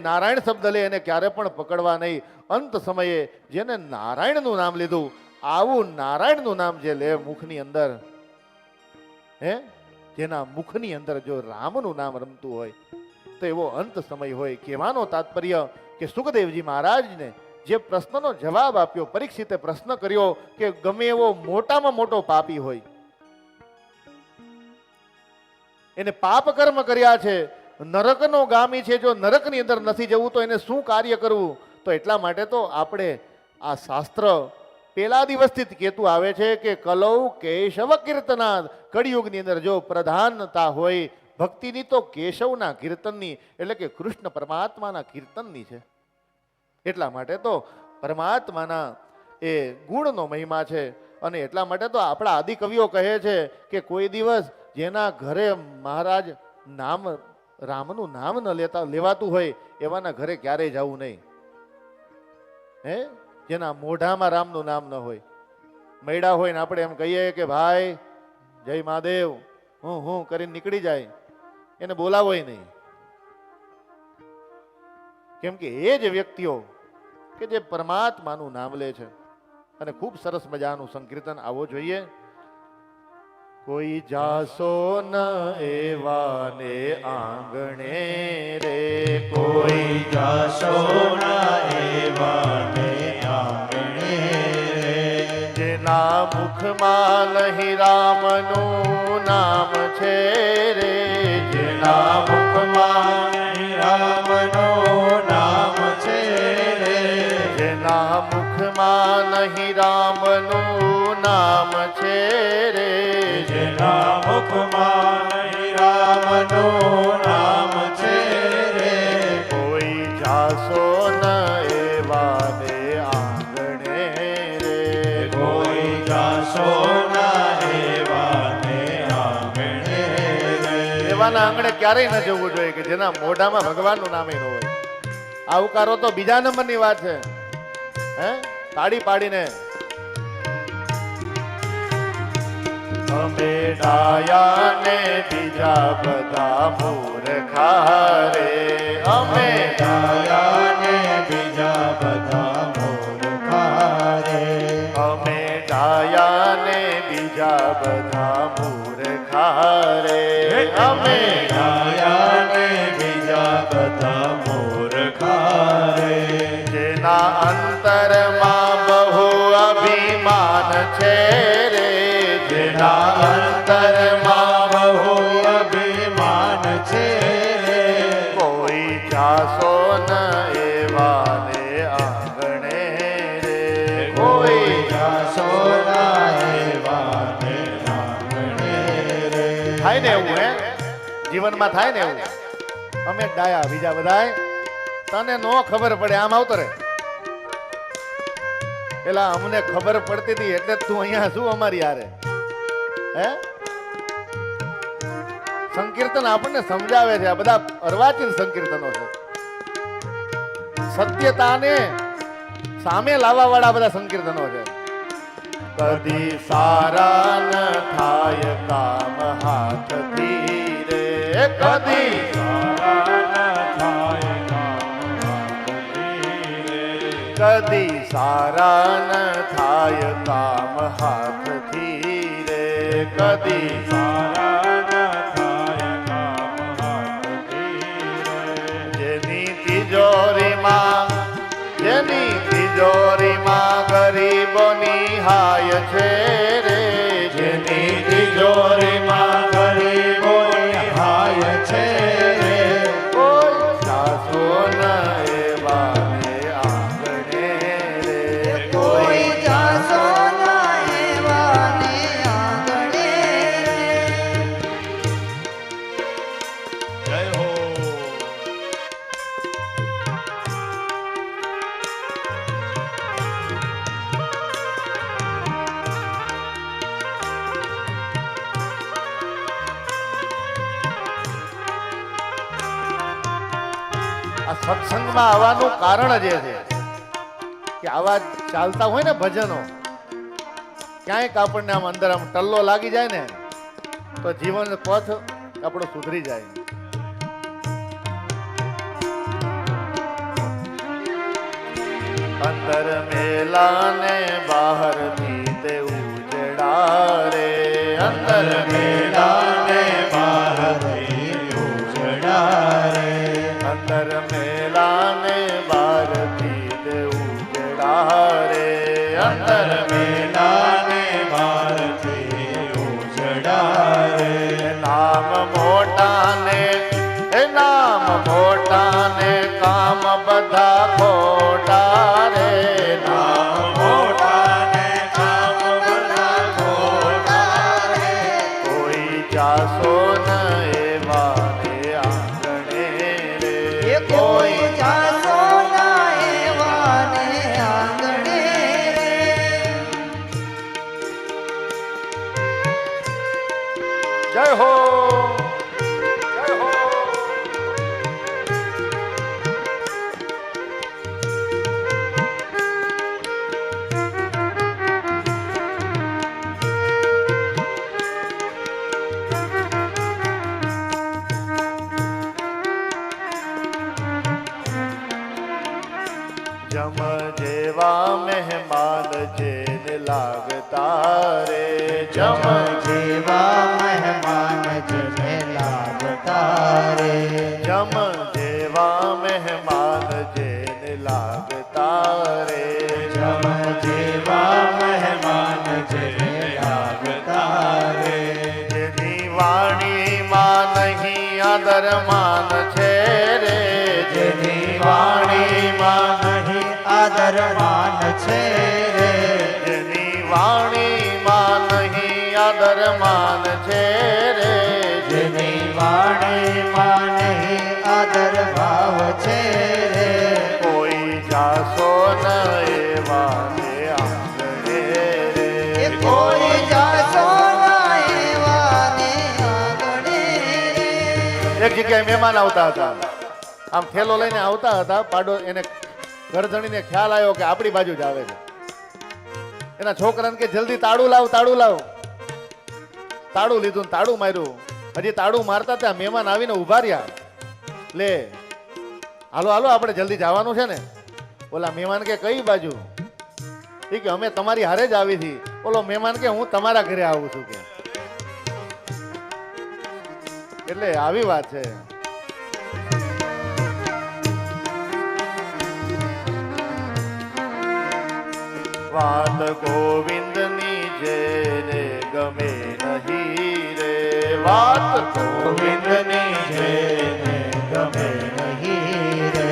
નારાયણ શબ્દ લે એને ક્યારે પણ પકડવા નહીં. અંત સમયે જેને નારાયણનું નામ લીધું, આવું નારાયણનું નામ જે લે મુખની અંદર, હે? જેના મુખની અંદર જો રામનું નામ રમતું હોય, તો એવો અંત સમય હોય. કહેવાનો તાત્પર્ય કે સુખદેવજી મહારાજને જે પ્રશ્નનો જવાબ આપ્યો, પરીક્ષિતે પ્રશ્ન કર્યો કે ગમે એવો મોટામાં મોટો પાપી હોય. એને પાપ કર્મ કર્યા છે. નરકનો ગામી છે, જો નરકની અંદર નથી જવું, તો એને શું કાર્ય કરવું? તો એટલા માટે તો આપણે આ શાસ્ત્ર પેલા દિવસથી જ કહેતું આવે છે કે, કલૌ કેશવ કીર્તના કળિયુગની અંદર જો પ્રધાનતા હોય, ભક્તિની તો કેશવના કીર્તનની, એટલે કે કૃષ્ણ પરમાત્માના કીર્તનની છે. એટલા માટે તો પરમાત્માના એ ગુણનો મહિમા છે. અને એટલા માટે તો આપણા આદિકવિઓ કહે છે કે, કોઈ દિવસ જેના ઘરે મહારાજ નામ રામનું નામ ન લેતા લેવાતું હોય એવાના ઘરે ક્યારેય જવું નહીં. હે? જેના મોઢામાં રામનું નામ ન હોય. મૈડા હોય ને આપણે એમ કહીએ કે ભાઈ, જય મહાદેવ, હું હું કરીને નીકળી જાય. એને બોલાવોય નહીં. કેમ કે એ જ વ્યક્તિઓ કે જે પરમાત્માનું નામ લે છે. અને ખૂબ સરસ મજાનું સંકીર્તન આવવો જોઈએ. કોઈ જાસો ન એવાને આંગણે રે. કોઈ જાસો ન ના એવાને આંગણે રે. જેના મુખમાં નહીં રામનું નામ છે રે. જેના જેના મુખમાં રામનું નામ છે રે. કોઈ જાસો ન એવાને આંગણે રે. કોઈ જાશો ના એવાને આંગણે રે. એવાના આંગણે ક્યારેય ન જવું જોઈએ કે જેના મોઢામાં ભગવાનનું નામે ન હોય. આવકારો તો બીજા નંબરની વાત છે. હે? તાળી પાડીને અમે ને બીજા બધા મૂર્ખા રે અમે ગાયાને બીજા બધા મૂર્ખા રે અમે ડાયા ને બીજા બધા મૂર્ખા રે અમે ગાયાને બીજા બધા મૂર્ખા રે જેના અંતરમાં બહુ અભિમાન છે. થાય ને એવું, હે? જીવનમાં થાય ને એવું? અમે ડાયા બીજા બધાય. તને નો ખબર પડે, આમ આવતો રે પેલા અમને ખબર પડતી હતી એટલે તું અહીંયા શું અમારી હારે? હે? સંકીર્તન આપણને સમજાવે છે. આ બધા અર્વાચીન સંકીર્તનો છે. સત્યતાને સામે લાવવા વાળા બધા સંકીર્તનો છે. કદી સારા ન થાય કામ હાથથી રે કદી કદી સારા ન થાય કામ હાથથી રે કદી જેની ગરીબોની હાય છે રે જેની તિજોરીમાં સત્સંગમાં આવવાનું કારણ જ એ છે કે આવા ચાલતા હોય ને ભજનો ક્યાંક આપણને આમ અંદર આમ ટલ્લો લાગી જાય ને, તો જીવન પથ આપણો સુધરી જાય. અંદર મેલાને બહારથી તે ઉજડા રે મેલાને મોટા જમ જેવા મહેમાન જેને લાગતા રે. જમ જેવા મહેમાન જેને લાગતા રે. જેની વાણીમાં નહીં આદર માન છે રે. જેની વાણીમાં નહીં આદર માન છે રે. જેની વાણીમાં નહીં આદર માન એક જગ્યાએ મહેમાન આવતા હતા. આમ થેલો લઈને આવતા હતા, પાડો એને ગરજણીને ખ્યાલ આવ્યો કે આપણી બાજુ જ આવે છે. એના છોકરાને કે, જલ્દી તાળું લાવ તાળું લાવ. તાળું લીધું તાળું માર્યું. હજી તાળું મારતા ત્યાં મહેમાન આવીને ઊભા રહ્યા. લે, હાલો હાલો, આપણે જલ્દી જવાનું છે ને. ઓલા મહેમાન કે, કઈ બાજુ? એ કે, અમે તમારી હારે જ આવી હતી ઓલો મહેમાન કે, હું તમારા ઘરે આવું છું. કે એટલે આવી વાત છે. વાત ગોવિંદની જેને ગમે નહીં રે. વાત ગોવિંદની જેને ગમે નહીં રે.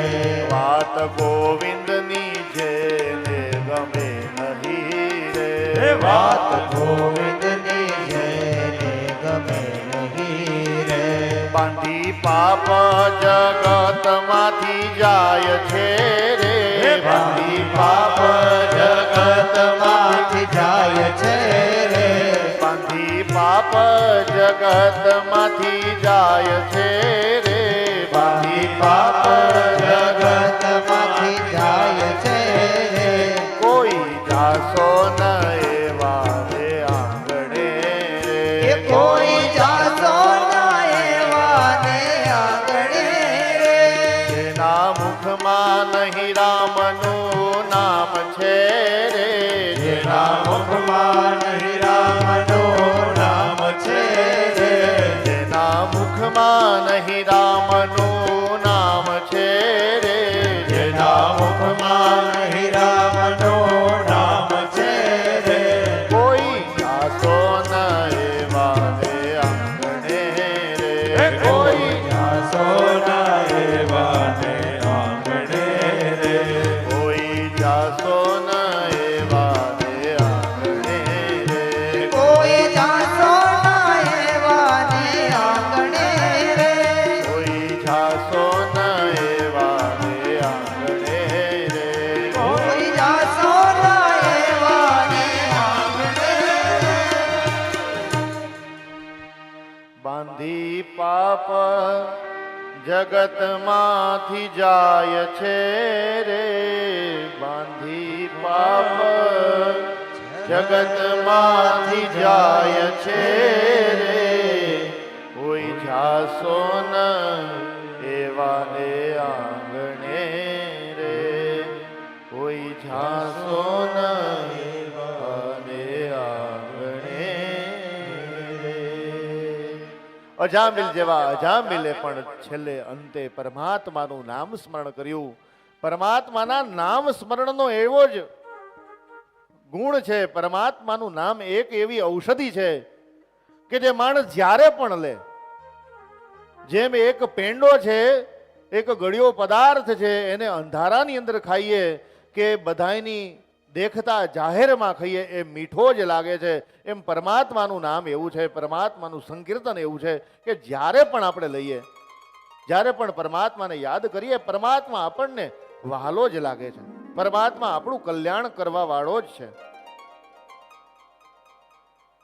વાત ગોવિંદની જેને ગમે નહીં રે. વાત ગોવિંદની બાંધી પાપ જગતમાંથી જાય છે રે. બાંધી પાપ જગતમાં માંથી જાય છે રે. બાંધી પાપ જગતમાંથી જાય છે રે. હે રે કોઈ પાપ જગતમાંથી જાય છે રે. બાંધી પાપ જગતમાંથી જાય છે રે. કોઈ જાસો ન એવા ને અજામિલ જેવા અજામિલે પણ છેલ્લે અંતે પરમાત્માનું નામ સ્મરણ કર્યું. પરમાત્માના નામ સ્મરણનો એવો જ ગુણ છે, પરમાત્માનું નામ એક એવી ઔષધિ છે કે જે માણસ જ્યારે પણ લે, જેમ એક પેંડો છે, એક ગળ્યો પદાર્થ છે, એને અંધારાની અંદર ખાઈએ કે બધાયની દેખતા જાહેરમાં ખાઈએ, એ મીઠો જ લાગે છે. એમ પરમાત્માનું નામ એવું છે, પરમાત્માનું સંકીર્તન એવું છે કે જ્યારે પણ આપણે લઈએ, જ્યારે પણ પરમાત્માને યાદ કરીએ, પરમાત્મા આપણને વહાલો જ લાગે છે. પરમાત્મા આપણું કલ્યાણ કરવા વાળો જ છે.